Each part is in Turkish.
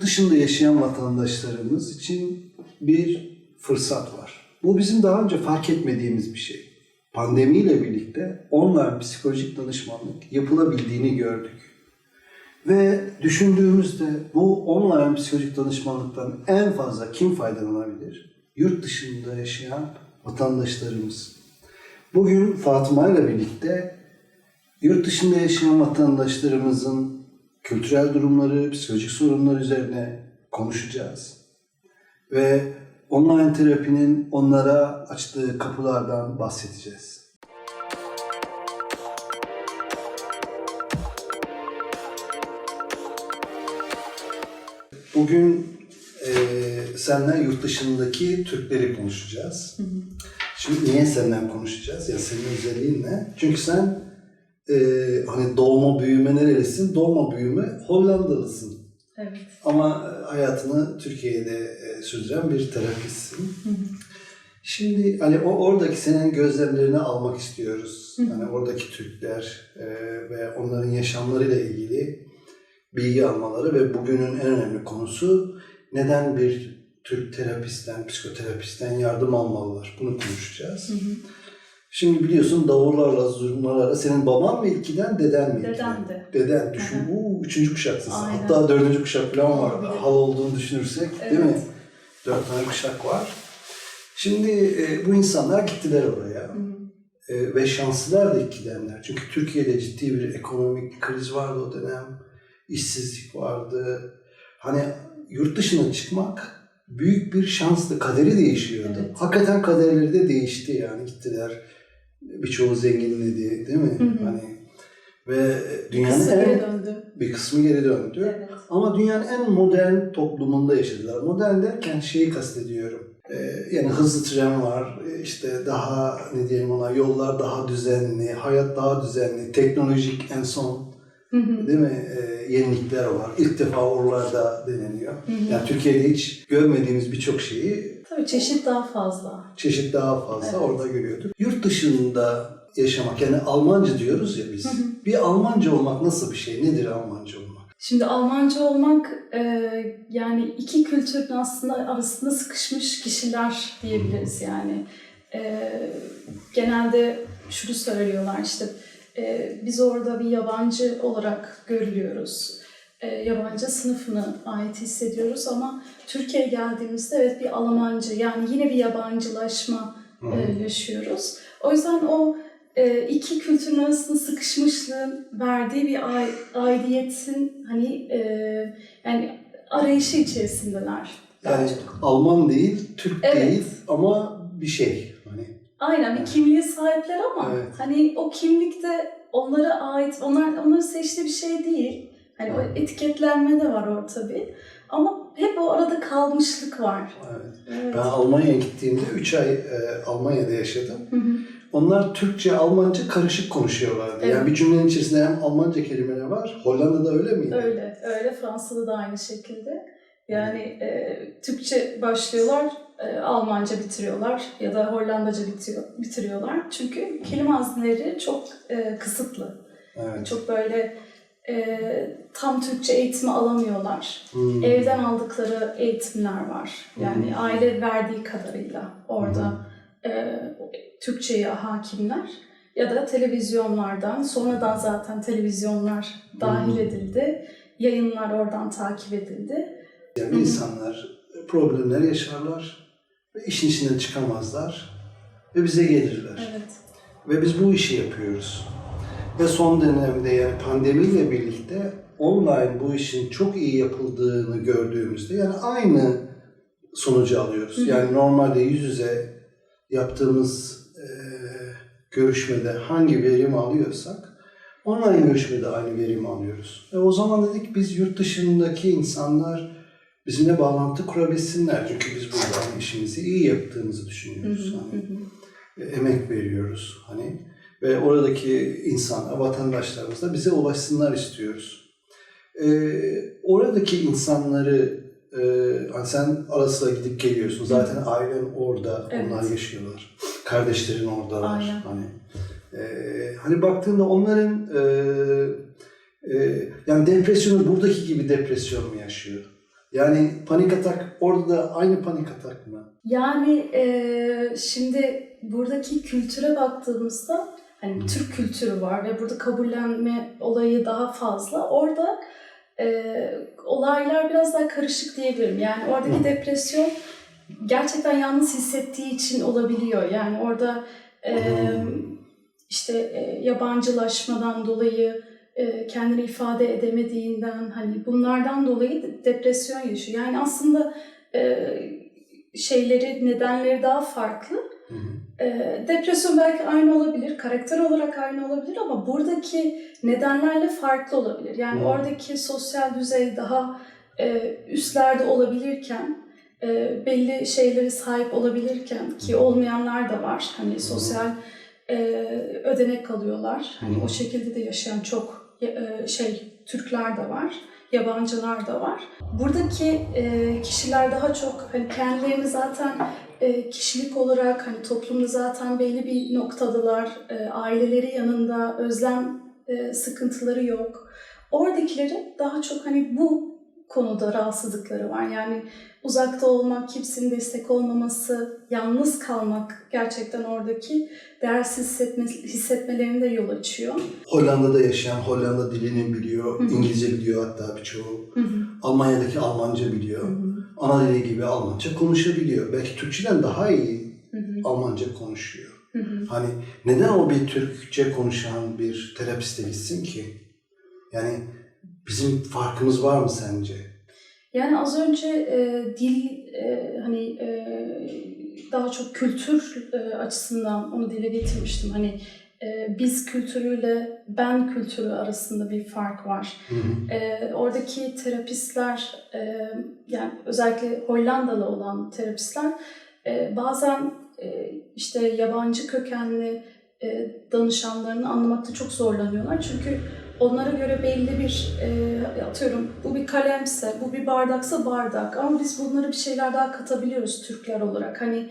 dışında yaşayan vatandaşlarımız için bir fırsat var. Bu bizim daha önce fark etmediğimiz bir şey. Pandemiyle birlikte online psikolojik danışmanlık yapılabildiğini gördük. Ve düşündüğümüzde bu online psikolojik danışmanlıktan en fazla kim faydalanabilir? Yurt dışında yaşayan vatandaşlarımız. Bugün Fatıma ile birlikte yurt dışında yaşayan vatandaşlarımızın kültürel durumları, psikolojik sorunlar üzerine konuşacağız. Ve online terapinin onlara açtığı kapılardan bahsedeceğiz. Bugün e, seninle yurt dışındaki Türkleri konuşacağız. Şimdi niye senden konuşacağız? Ya senin özelliğin ne? Çünkü sen e, hani doğma büyüme nerelisin? Doğma büyüme Hollandalısın. Evet. Ama e, hayatını Türkiye'de e, sürdüren bir terapistsin. Şimdi hani o oradaki senin gözlemlerini almak istiyoruz. Hani oradaki Türkler e, ve onların yaşamlarıyla ilgili bilgi almaları ve bugünün en önemli konusu neden bir Türk terapistten, psikoterapistten yardım almalılar? Bunu konuşacağız. Şimdi biliyorsun davullarla, zurnalarla senin baban mı ilkiden, deden mi? Dedemdi. Deden düşün. Hı hı. Üçüncü kuşaksın sen. Aynen. Hatta dördüncü kuşak falan vardı. Hal olduğunu düşünürsek değil mi? Evet. Dört tane kuşak var. Şimdi e, bu insanlar gittiler oraya. E, ve şanslılar da gidenler. Çünkü Türkiye'de ciddi bir ekonomik kriz vardı o dönem. İşsizlik vardı. Hani yurt dışına çıkmak büyük bir şanstı. Kaderi değişiyordu. Evet. Hakikaten kaderleri de değişti yani gittiler. Birçoğu zenginledi değil mi? Hı hı. Hani ve dünyanın Kısa en geri döndü. bir kısmı geri döndü. Evet. Ama dünyanın en modern toplumunda yaşadılar. Modern derken şeyi kastediyorum. Ee, yani hızlı tren var, ee, işte daha ne diyelim ona yollar daha düzenli, hayat daha düzenli, teknolojik en son Hı hı. değil mi ee, yenilikler var. İlk defa oralarda deneniyor. Hı hı. Yani Türkiye'de hiç görmediğimiz birçok şeyi Tabii çeşit daha fazla. çeşit daha fazla Evet. orada görüyorduk. Yurt dışında yaşamak yani Almanca diyoruz ya biz. Hı hı. Bir Almanca olmak nasıl bir şey? Nedir Almanca olmak? Şimdi Almanca olmak e, yani iki kültürün aslında arasında sıkışmış kişiler diyebiliriz yani. E, genelde şunu söylüyorlar işte e, biz orada bir yabancı olarak görülüyoruz. E, yabancı sınıfına ait hissediyoruz ama Türkiye'ye geldiğimizde evet bir Almancı yani yine bir yabancılaşma e, yaşıyoruz. O yüzden o e, iki kültürün arasında sıkışmışlığın verdiği bir ai- aidiyetin hani e, yani arayışı içerisindeler. Yani. Alman değil, Türk Evet. değil ama bir şey. Hani Aynen bir kimliğe sahipler ama Evet. hani o kimlikte onlara ait, onlar onların seçtiği bir şey değil. Hani o etiketlenme de var orada tabii. Ama hep o arada kalmışlık var. evet. Evet. Ben Almanya'ya gittiğimde 3 ay e, Almanya'da yaşadım. Hı hı. Onlar Türkçe, Almanca karışık konuşuyorlardı. Evet. Yani bir cümlenin içerisinde hem Almanca kelimeler var. Hollanda'da öyle miydi? Öyle, öyle. Fransa'da da aynı şekilde. Yani e, Türkçe başlıyorlar, e, Almanca bitiriyorlar ya da Hollandaca bitiyor, bitiriyorlar. Çünkü kelime hazineleri çok e, kısıtlı. Evet. Çok böyle e, tam Türkçe eğitimi alamıyorlar. Hmm. Evden aldıkları eğitimler var. Yani Hı. aile verdiği kadarıyla orada e, Türkçe'ye hakimler. Ya da televizyonlardan, sonradan zaten televizyonlar dahil Hı. edildi. Yayınlar oradan takip edildi. Yani hı. insanlar problemler yaşarlar ve işin içinden çıkamazlar ve bize gelirler. Evet. Ve biz bu işi yapıyoruz. Ve son dönemde yani pandemiyle birlikte online bu işin çok iyi yapıldığını gördüğümüzde yani aynı sonucu alıyoruz. Hı hı. Yani normalde yüz yüze yaptığımız e, görüşmede hangi verimi alıyorsak online görüşmede aynı verimi alıyoruz. Ve o zaman dedik biz yurt dışındaki insanlar bizimle bağlantı kurabilsinler. Çünkü biz burada işimizi iyi yaptığımızı Hı düşünüyoruz. hı, Hani hı hı. e, emek veriyoruz hani ve oradaki insanlar, vatandaşlarımız da bize ulaşsınlar istiyoruz. Ee, oradaki insanları e, hani sen ara sıra gidip geliyorsun. Zaten ailen orada, Evet. onlar yaşıyorlar. Kardeşlerin oradalar. Aynen. Hani e, hani baktığında onların e, e, yani depresyonu buradaki gibi depresyon mu yaşıyor? Yani panik atak orada da aynı panik atak mı? Yani e, şimdi buradaki kültüre baktığımızda hani Türk kültürü var ve burada kabullenme olayı daha fazla. Orada e, olaylar biraz daha karışık diyebilirim. Yani oradaki Hı. depresyon gerçekten yalnız hissettiği için olabiliyor. Yani orada e, işte e, yabancılaşmadan dolayı e, kendini ifade edemediğinden hani bunlardan dolayı de- depresyon yaşıyor. Yani aslında e, şeyleri, nedenleri daha farklı. Hı hı. E, depresyon belki aynı olabilir, karakter olarak aynı olabilir ama buradaki nedenlerle farklı olabilir. Yani Hı. oradaki sosyal düzey daha e, üstlerde olabilirken, e, belli şeylere sahip olabilirken ki olmayanlar da var. Hani sosyal e, ödenek alıyorlar. Hani Hı. o şekilde de yaşayan çok e, şey Türkler de var, yabancılar da var. Buradaki e, kişiler daha çok hani kendilerini zaten e, kişilik olarak hani toplumda zaten belli bir noktadalar, e, aileleri yanında özlem sıkıntıları yok. Oradakilerin daha çok hani bu konuda rahatsızlıkları var. Yani uzakta olmak, kimsenin destek olmaması, yalnız kalmak gerçekten oradaki değersiz hissetme, hissetmelerine de yol açıyor. Hollanda'da yaşayan Hollanda dilini biliyor, Hı hı. İngilizce biliyor hatta birçoğu. Almanya'daki Almanca biliyor. Hı hı. Ana dili gibi Almanca konuşabiliyor. Belki Türkçeden daha iyi Hı hı. Almanca konuşuyor. Hı hı. Hani neden o bir Türkçe konuşan bir terapiste gitsin ki? Yani bizim farkımız var mı sence? Yani az önce e, dil e, hani e, daha çok kültür e, açısından onu dile getirmiştim. Hani e, biz kültürüyle ben kültürü arasında bir fark var. Hı hı. E, oradaki terapistler e, yani özellikle Hollandalı olan terapistler e, bazen e, işte yabancı kökenli e, danışanlarını anlamakta çok zorlanıyorlar. Çünkü onlara göre belli bir e, atıyorum bu bir kalemse, bu bir bardaksa bardak ama biz bunları bir şeyler daha katabiliyoruz Türkler olarak. Hani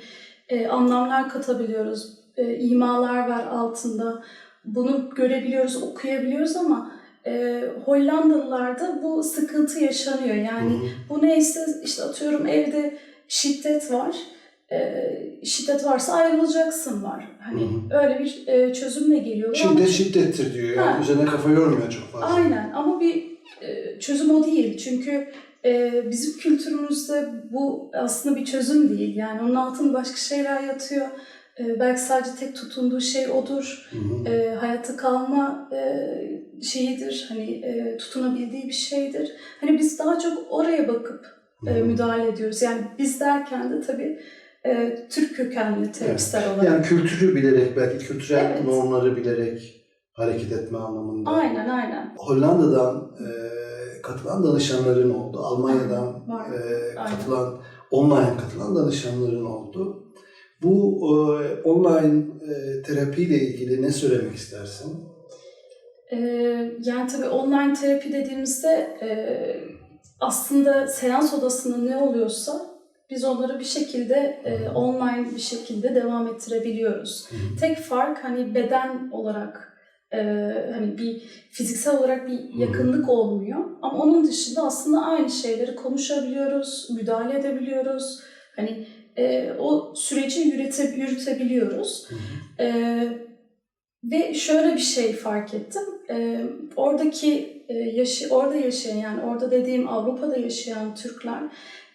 e, anlamlar katabiliyoruz, e, imalar var altında. Bunu görebiliyoruz, okuyabiliyoruz ama e, Hollandalılarda bu sıkıntı yaşanıyor. Yani Hı hı. bu neyse işte atıyorum evde şiddet var. Ee, şiddet varsa ayrılacaksın var. Hani Hı öyle bir e, çözümle geliyorlar. ama- Şiddet şiddettir diyor yani. Ha. Üzerine kafa yormuyor çok fazla. Aynen ama bir e, çözüm o değil. Çünkü e, bizim kültürümüzde bu aslında bir çözüm değil. Yani onun altında başka şeyler yatıyor. E, belki sadece tek tutunduğu şey odur. Hı hı. E, hayatta kalma e, şeyidir. Hani e, tutunabildiği bir şeydir. Hani biz daha çok oraya bakıp e, müdahale ediyoruz. Yani biz derken de tabii e, Türk kökenli terapistler olarak. Yani kültürü bilerek, belki kültürel Evet. normları bilerek hareket etme anlamında. Aynen aynen. Hollanda'dan e, katılan danışanların oldu. Almanya'dan e, Aynen. katılan, online katılan danışanların oldu. Bu e, online e, terapiyle ilgili ne söylemek istersin? Ee, yani tabii online terapi dediğimizde e, aslında seans odasında ne oluyorsa biz onları bir şekilde e, online bir şekilde devam ettirebiliyoruz. Tek fark hani beden olarak e, hani bir fiziksel olarak bir yakınlık olmuyor. Ama onun dışında aslında aynı şeyleri konuşabiliyoruz, müdahale edebiliyoruz. Hani e, o süreci yürüte, yürütebiliyoruz. Ee, ve şöyle bir şey fark ettim. Ee, oradaki e, yaşı, orada yaşayan yani orada dediğim Avrupa'da yaşayan Türkler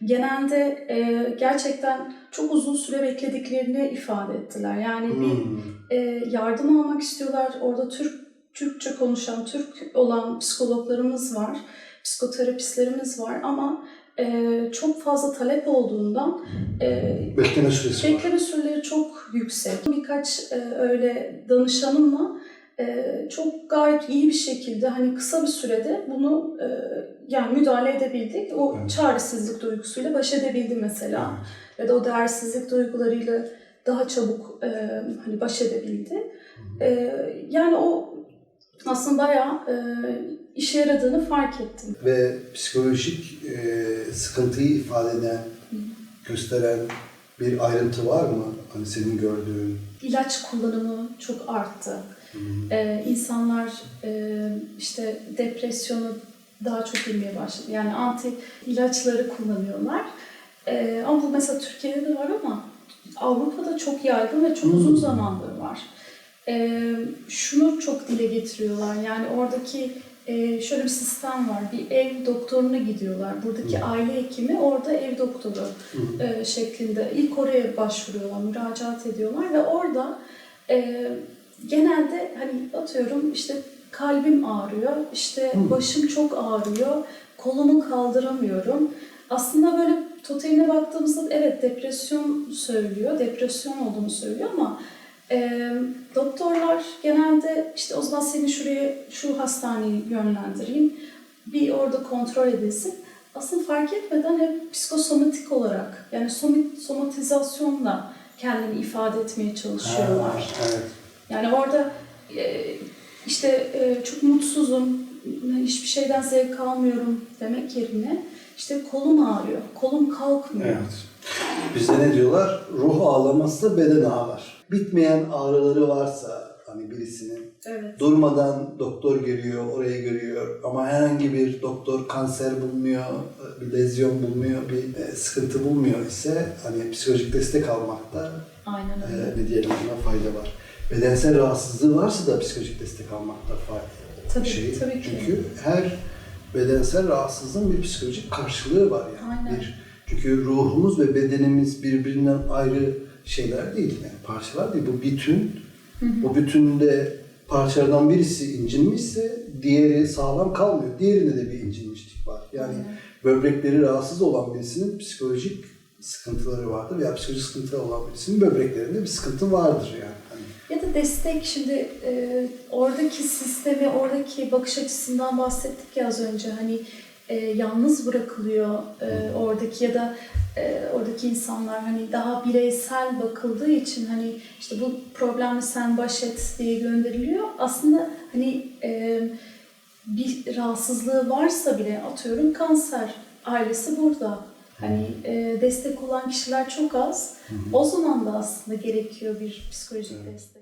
genelde e, gerçekten çok uzun süre beklediklerini ifade ettiler. Yani bir Hmm. e, yardım almak istiyorlar. Orada Türk Türkçe konuşan, Türk olan psikologlarımız var, psikoterapistlerimiz var ama e, çok fazla talep olduğundan e, Bekleme süresi var. Bekleme süreleri çok yüksek. Birkaç e, öyle danışanımla e, çok gayet iyi bir şekilde hani kısa bir sürede bunu e, yani müdahale edebildik. O Evet. çaresizlik duygusuyla baş edebildi mesela. Ya da o değersizlik duygularıyla daha çabuk e, hani baş edebildi. E, yani o aslında bayağı e, işe yaradığını fark ettim. Ve psikolojik e, sıkıntıyı ifade eden, gösteren bir ayrıntı var mı? Hani senin gördüğün. İlaç kullanımı çok arttı. Hı. Ee, insanlar e, işte depresyonu daha çok bilmeye başladı. Yani anti ilaçları kullanıyorlar. Ee, ama bu mesela Türkiye'de de var ama Avrupa'da çok yaygın ve çok uzun Hmm. zamandır var. Ee, şunu çok dile getiriyorlar. Yani oradaki e, şöyle bir sistem var. Bir ev doktoruna gidiyorlar. Buradaki Hmm. aile hekimi orada ev doktoru e, şeklinde ilk oraya başvuruyorlar, müracaat ediyorlar ve orada e, genelde hani atıyorum işte kalbim ağrıyor, işte Hmm. başım çok ağrıyor, kolumu kaldıramıyorum. Aslında böyle totaline baktığımızda evet depresyon söylüyor, depresyon olduğunu söylüyor ama e, doktorlar genelde işte o zaman seni şuraya, şu hastaneye yönlendireyim, bir orada kontrol edilsin. Aslında fark etmeden hep psikosomatik olarak yani somit- somatizasyonla kendini ifade etmeye çalışıyorlar. Ha, evet. Yani orada e, işte e, çok mutsuzum, hiçbir şeyden zevk almıyorum demek yerine işte kolum ağrıyor, kolum kalkmıyor. Evet. Bizde ne diyorlar? Ruh ağlamazsa beden ağlar. Bitmeyen ağrıları varsa hani birisinin Evet. durmadan doktor görüyor, oraya görüyor ama herhangi bir doktor kanser bulmuyor, bir lezyon bulmuyor, bir e, sıkıntı bulmuyor ise hani psikolojik destek almakta Aynen öyle. e, ne diyelim buna fayda var. Bedensel rahatsızlığı varsa da psikolojik destek almakta fayda Tabii, şey. tabii ki. Çünkü her bedensel rahatsızlığın bir psikolojik karşılığı var yani. Aynen. Bir, çünkü ruhumuz ve bedenimiz birbirinden ayrı şeyler değil. Yani parçalar değil. Bu bütün. O bütünde parçalardan birisi incinmişse diğeri sağlam kalmıyor. Diğerinde de bir incinmişlik var. Yani böbrekleri rahatsız olan birisinin psikolojik sıkıntıları vardır veya psikolojik sıkıntıları olan birisinin böbreklerinde bir sıkıntı vardır yani. Hani Ya da destek şimdi e, oradaki sistemi, oradaki bakış açısından bahsettik ya az önce hani e, yalnız bırakılıyor e, oradaki ya da e, oradaki insanlar hani daha bireysel bakıldığı için hani işte bu problemle sen baş et diye gönderiliyor. Aslında hani e, bir rahatsızlığı varsa bile atıyorum kanser ailesi burada. Hani e, destek olan kişiler çok az. O zaman da aslında gerekiyor bir psikolojik destek.